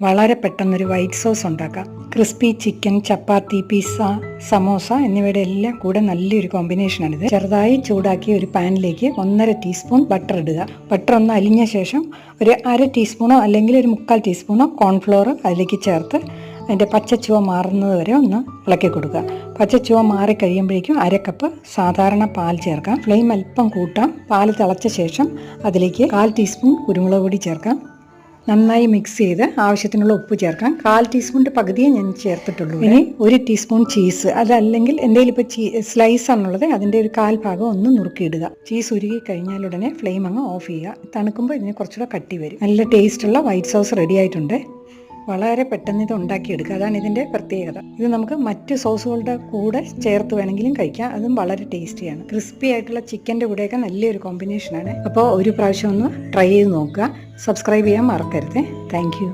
വളരെ പെട്ടെന്നൊരു white sauce ഉണ്ടാക്കാം. Crispy chicken chapati pizza samosa എന്നിവയുടെ എല്ലാം കൂടെ നല്ലൊരു കോമ്പിനേഷനാണിത് ചെറുതായി ചൂടാക്കി ഒരു പാനിലേക്ക് ഒന്നര ടീസ്പൂൺ ബട്ടർ ഇടുക. ബട്ടർ ഒന്ന് അലിഞ്ഞ ശേഷം ഒരു അര ടീസ്പൂണോ അല്ലെങ്കിൽ ഒരു മുക്കാൽ ടീസ്പൂണോ കോൺഫ്ലോർ അതിലേക്ക് ചേർത്ത് അതിന്റെ പച്ചച്ചുവ മാറുന്നത് വരെ ഒന്ന് ഇളക്കി കൊടുക്കുക. പച്ചച്ചുവ മാറി കഴിയുമ്പോഴേക്കും അര കപ്പ് സാധാരണ പാൽ ചേർക്കാം. ഫ്ലെയിം അല്പം കൂട്ടാം. പാൽ തിളച്ച ശേഷം അതിലേക്ക് കാൽ ടീസ്പൂൺ കുരുമുളക് പൊടി ചേർക്കാം. നന്നായി മിക്സ് ചെയ്ത് ആവശ്യത്തിനുള്ള ഉപ്പ് ചേർക്കാം. കാൽ ടീസ്പൂണിന്റെ പകുതിയെ ഞാൻ ചേർത്തിട്ടുള്ളൂ. ഇനി ഒരു ടീസ്പൂൺ ചീസ് അതല്ലെങ്കിൽ എന്റെ ഇപ്പോൾ ചീ സ്ലൈസ് ആണുള്ളത് അതിന്റെ ഒരു കാൽ ഭാഗം ഒന്ന് നുറുക്കിയിടുക. ചീസ് ഉരുകി കഴിഞ്ഞാൽ ഉടനെ ഫ്ലെയിം അങ്ങ് ഓഫ് ചെയ്യുക. തണുക്കുമ്പോൾ ഇതിന് കുറച്ചുകൂടെ കട്ടി വരും. നല്ല ടേസ്റ്റുള്ള വൈറ്റ് സോസ് റെഡി ആയിട്ടുണ്ട്. വളരെ പെട്ടെന്ന് ഇത് ഉണ്ടാക്കിയെടുക്കുക. അതാണ് ഇതിന്റെ പ്രത്യേകത. ഇത് നമുക്ക് മറ്റ് സോസുകളുടെ കൂടെ ചേർത്ത് വേണമെങ്കിലും കഴിക്കാം. അതും വളരെ ടേസ്റ്റിയാണ്. ക്രിസ്പി ആയിട്ടുള്ള ചിക്കന്റെ കൂടെയൊക്കെ നല്ലൊരു കോമ്പിനേഷനാണ്. അപ്പോൾ ഒരു പ്രാവശ്യം ഒന്ന് ട്രൈ ചെയ്ത് നോക്കുക. സബ്സ്ക്രൈബ് ചെയ്യാൻ മറക്കരുത്. താങ്ക്